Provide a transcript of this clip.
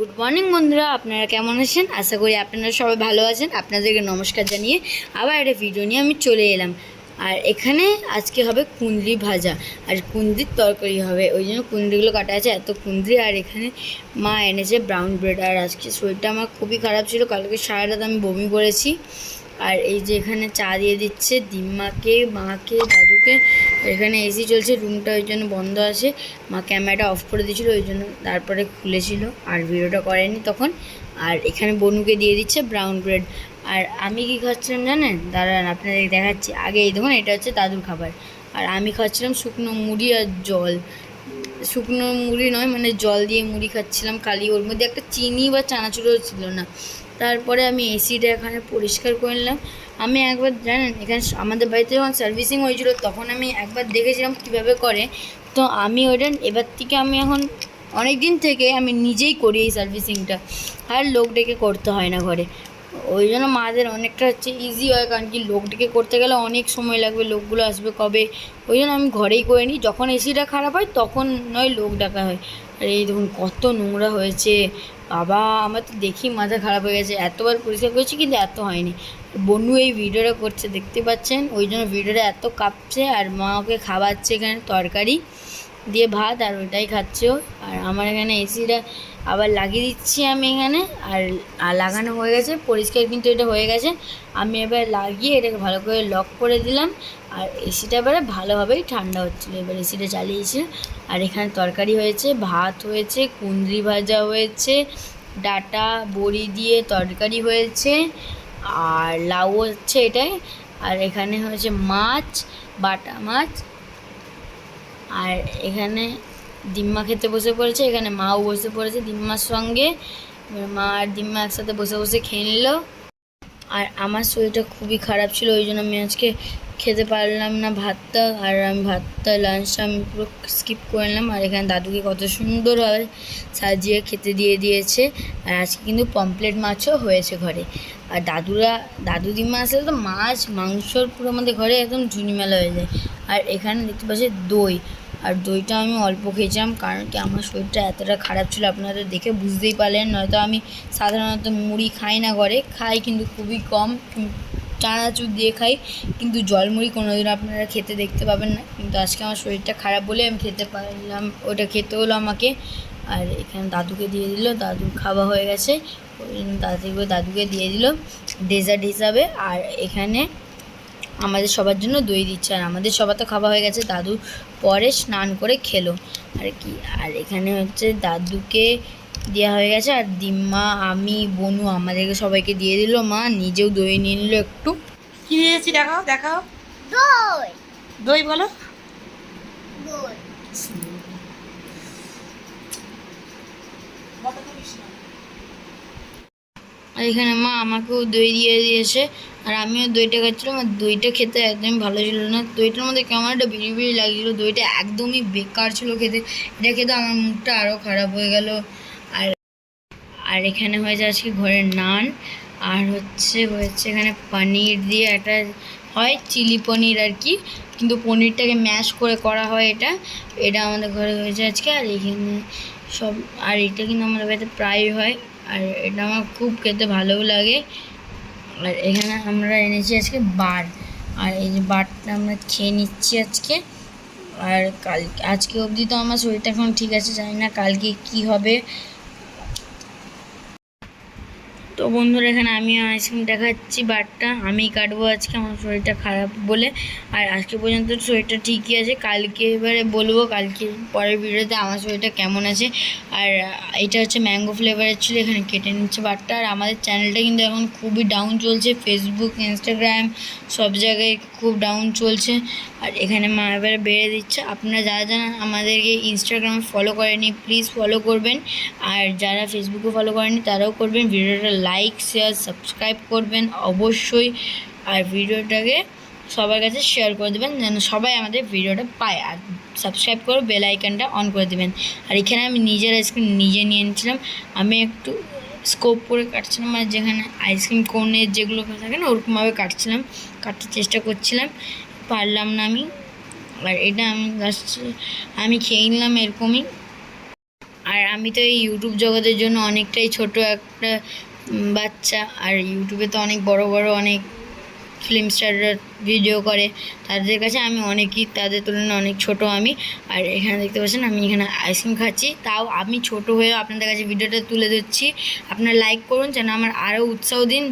Good morning বন্ধুরা, আপনারা কেমন আছেন? আশা করি আপনারা সবাই ভালো আছেন। আপনাদেরকে নমস্কার জানিয়ে আবার একটা ভিডিও নিয়ে আমি চলে এলাম। আর এখানে আজকে হবে কুন্দ্রি ভাজা, আর কুন্দ্রির তরকারি হবে। ওই জন্য কুন্দ্রিগুলো কাটা আছে, এত কুন্দ্রি আর এখানে মা এনেছে ব্রাউন ব্রেড আর আজকে শরীরটা আমার খুবই খারাপ ছিল, কালকে সারা রাত আমি বমি করেছি। আর এই যে এখানে চা দিয়ে দিচ্ছে দিম্মাকে মাকে, দাদুকে। এখানে এসি চলছে রুমটা ওই জন্য বন্ধ আছে। মা ক্যামেরাটা অফ করে দিয়েছিল, ওই জন্য তারপরে খুলেছিল। আর ভিডিওটা করেনি তখন। আর এখানে বনুকে দিয়ে দিচ্ছে ব্রাউন ব্রেড আর আমি কি খাচ্ছিলাম জানেন? দাঁড়ান, আপনাদের দেখাচ্ছি। আগে এই দেখুন, এটা হচ্ছে দাদুর খাবার। আর আমি খাচ্ছিলাম শুকনো মুড়ি আর জল। শুকনো মুড়ি নয় মানে জল দিয়ে মুড়ি খাচ্ছিলাম। কালি ওর মধ্যে একটা চিনি বা চানাচুরও ছিল না। তারপরে আমি এসিটা এখানে পরিষ্কার করে নিলাম। আমি একবার জানেন, এখানে আমাদের বাড়িতে যখন সার্ভিসিং হয়েছিল, তখন আমি একবার দেখেছিলাম কীভাবে করে। তো আমি ওইটা এবার থেকে আমি এখন অনেক দিন থেকে আমি নিজেই করি এই সার্ভিসিংটা আর লোক ডেকে করতে হয় না ঘরে। ওই জন্য মাদের অনেকটা হচ্ছে ইজি হয়, কারণ কি লোক ডেকে করতে গেলে অনেক সময় লাগবে, লোকগুলো আসবে কবে। ওই জন্য আমি ঘরেই করে নিই। যখন এসিটা খারাপ হয়, তখন নয় লোক ডাকা হয়। আর এই দেখুন, কত নোংরা হয়েছে। বাবা, আমার তো দেখি মাথা খারাপ হয়ে গেছে। এতবার পরিষ্কার করেছি কিন্তু এত হয়নি। বনু এই ভিডিওটা করছে, দেখতে পাচ্ছেন? ওই জন্য ভিডিওটা এত কাঁপছে আর মা ওকে খাওয়াচ্ছে এখানে তরকারি দিয়ে ভাত আর ওইটাই খাচ্ছে ও। আর আমার এখানে এসিটা আবার লাগিয়ে দিচ্ছি আমি এখানে, আর আর লাগানো হয়ে গেছে, পরিষ্কার কিন্তু এটা হয়ে গেছে। আমি এবার লাগিয়ে এটাকে ভালো করে লক করে দিলাম, আর এসিটা এবারে ভালোভাবেই ঠান্ডা হচ্ছিল, এবার এসিটা চালিয়েছি আর এখানে তরকারি হয়েছে, ভাত হয়েছে, কুঁদরি ভাজা হয়েছে, ডাটা, বড়ি দিয়ে তরকারি হয়েছে, আর লাউ হচ্ছে এটাই, আর এখানে হয়েছে মাছ, বাটা মাছ, আর এখানে দিম্মা খেতে বসে পড়েছে, এখানে মাও বসে পড়েছে দিম্মার সঙ্গে। মা আর দিম্মা একসাথে বসে বসে খেয়ে নিল। আর আমার শরীরটা খুবই খারাপ ছিল, ওই জন্য আমি আজকে খেতে পারলাম না ভাতটা। আর আমি ভাতটা লাঞ্চটা আমি পুরো স্কিপ করে নিলাম। আর এখানে দাদুকে কত সুন্দরভাবে সাজিয়ে খেতে দিয়ে দিয়েছে। আর আজকে কিন্তু পমপ্লেট মাছও হয়েছে ঘরে। আর দাদুরা, দাদু দিম্মা আসলে তো মাছ, মাংসর পুরো আমাদের ঘরে একদম ঝুনিমেলা হয়ে যায়। আর এখানে দেখতে পাচ্ছি দই। আর দইটা আমি অল্প খেয়েছিলাম, কারণ কি আমার শরীরটা এতটা খারাপ ছিল আপনারা তো দেখে বুঝতেই পারলেন, নয়তো আমি সাধারণত মুড়ি খাই না ঘরে, খাই কিন্তু খুবই কম চানাচুর দিয়ে খাই, কিন্তু জলমুড়ি কোনোদিন আপনারা খেতে দেখতে পাবেন না, কিন্তু আজকে আমার শরীরটা খারাপ বলে আমি খেতে পারলাম, ওটা খেতে হলো আমাকে, আর এখানে দাদুকে দিয়ে দিল দাদুর খাওয়া হয়ে গেছে দাদুকে দাদুকে দিয়ে দিল ডেজার্ট হিসাবে, আর এখানে আমাদের সবার জন্য দই দিচ্ছে, আর আমাদের সবার তো খাওয়া হয়ে গেছে, দাদু পরে স্নান করে খেলো। আর কি আর এখানে হচ্ছে দাদুকে দেওয়া হয়ে গেছে আর দিম্মা আমি বনু আমাদেরকে সবাইকে দিয়ে দিল। মা নিজেও দই নিয়ে নিল একটু। কি নিয়েছি দেখাও দেখাও। দই। দই বলো। দই। আর এখানে মা আমাকেও দই দিয়ে দিয়েছে। আর আমিও দইটা খাচ্ছিলাম আর দইটা খেতে একদমই ভালো ছিল না। দইটার মধ্যে কেমন একটা বিড়ি বিড়ি লাগছিল, দইটা একদমই বেকার ছিল খেতে। এটা খেতে আমার মুখটা আরও খারাপ হয়ে গেল। আর আর এখানে হয়েছে আজকে ঘরের নান, আর হচ্ছে, হয়েছে এখানে পনির দিয়ে একটা হয় চিলি পনির আর কি। কিন্তু পনিরটাকে ম্যাশ করে করা হয় এটা। এটা আমাদের ঘরে হয়েছে আজকে আর এখানে সব, আর এটা কিন্তু আমাদের বাড়িতে প্রায় হয়। আর এটা আমার খুব খেতে ভালোও লাগে। আর এখানে আমরা এনেছি আজকে বার আর এই যে বারটা আমরা খেয়ে নিচ্ছি আজকে। আর কাল আজকে অবধি তো আমার শরীরটা এখন ঠিক আছে, জানি না কালকে কি হবে। তো বন্ধুরা, এখানে আমি আইসক্রিম দেখাচ্ছি, বারটা। আমি কাটবো আজকে, আমার শরীরটা খারাপ বলে। আর আজকে পর্যন্ত শরীরটা ঠিকই আছে। কালকে এবারে বলব, কালকে পরের ভিডিওতে আমার শরীরটা কেমন আছে। আর এটা হচ্ছে ম্যাঙ্গো ফ্লেভারের ছিল, এখানে কেটে নিচ্ছে বারটা। আর আমাদের চ্যানেলটা কিন্তু এখন খুবই ডাউন চলছে। ফেসবুক ইনস্টাগ্রাম সব জায়গায় খুব ডাউন চলছে। আর এখানে মা এবারে বেড়ে দিচ্ছে। আপনারা যারা যারা আমাদেরকে ইনস্টাগ্রামে ফলো করেনি প্লিজ ফলো করবেন। আর যারা ফেসবুকে ফলো করেনি, তারাও করবেন। ভিডিওটা লাইক শেয়ার সাবস্ক্রাইব করবেন অবশ্যই। আর ভিডিওটাকে সবার কাছে শেয়ার করে দেবেন, যেন সবাই আমাদের ভিডিওটা পায়। আর সাবস্ক্রাইব করে বেল আইকনটা অন করে দেবেন। আর এখানে আমি নিজের আইসক্রিম নিজে নিয়ে নিয়েছিলাম আমি একটু স্কোপ করে কাটছিলাম মানে যেখানে আইসক্রিম কোনের যেগুলো থাকে না, ওরকমভাবে কাটছিলাম। কাটার চেষ্টা করছিলাম, পারলাম না আমি। আর এটা আমি জাস্ট আমি খেয়ে নিলাম এরকমই। আর আমি তো এই ইউটিউব জগতের জন্য অনেকটাই ছোট একটা বাচ্চা আর ইউটিউবে তো অনেক বড় বড় অনেক ফিল্ম স্টাররা ভিডিও করে। তাদের কাছে আমি অনেকই, তাদের তুলনায় অনেক ছোট আমি। আর এখানে দেখতে পাচ্ছেন, আমি এখানে আইসক্রিম খাচ্ছি। তাও আমি ছোট হয়েও আপনাদের কাছে ভিডিওটা তুলে ধরছি। আপনারা লাইক করুন, যেন আমার আরও উৎসাহ দিন।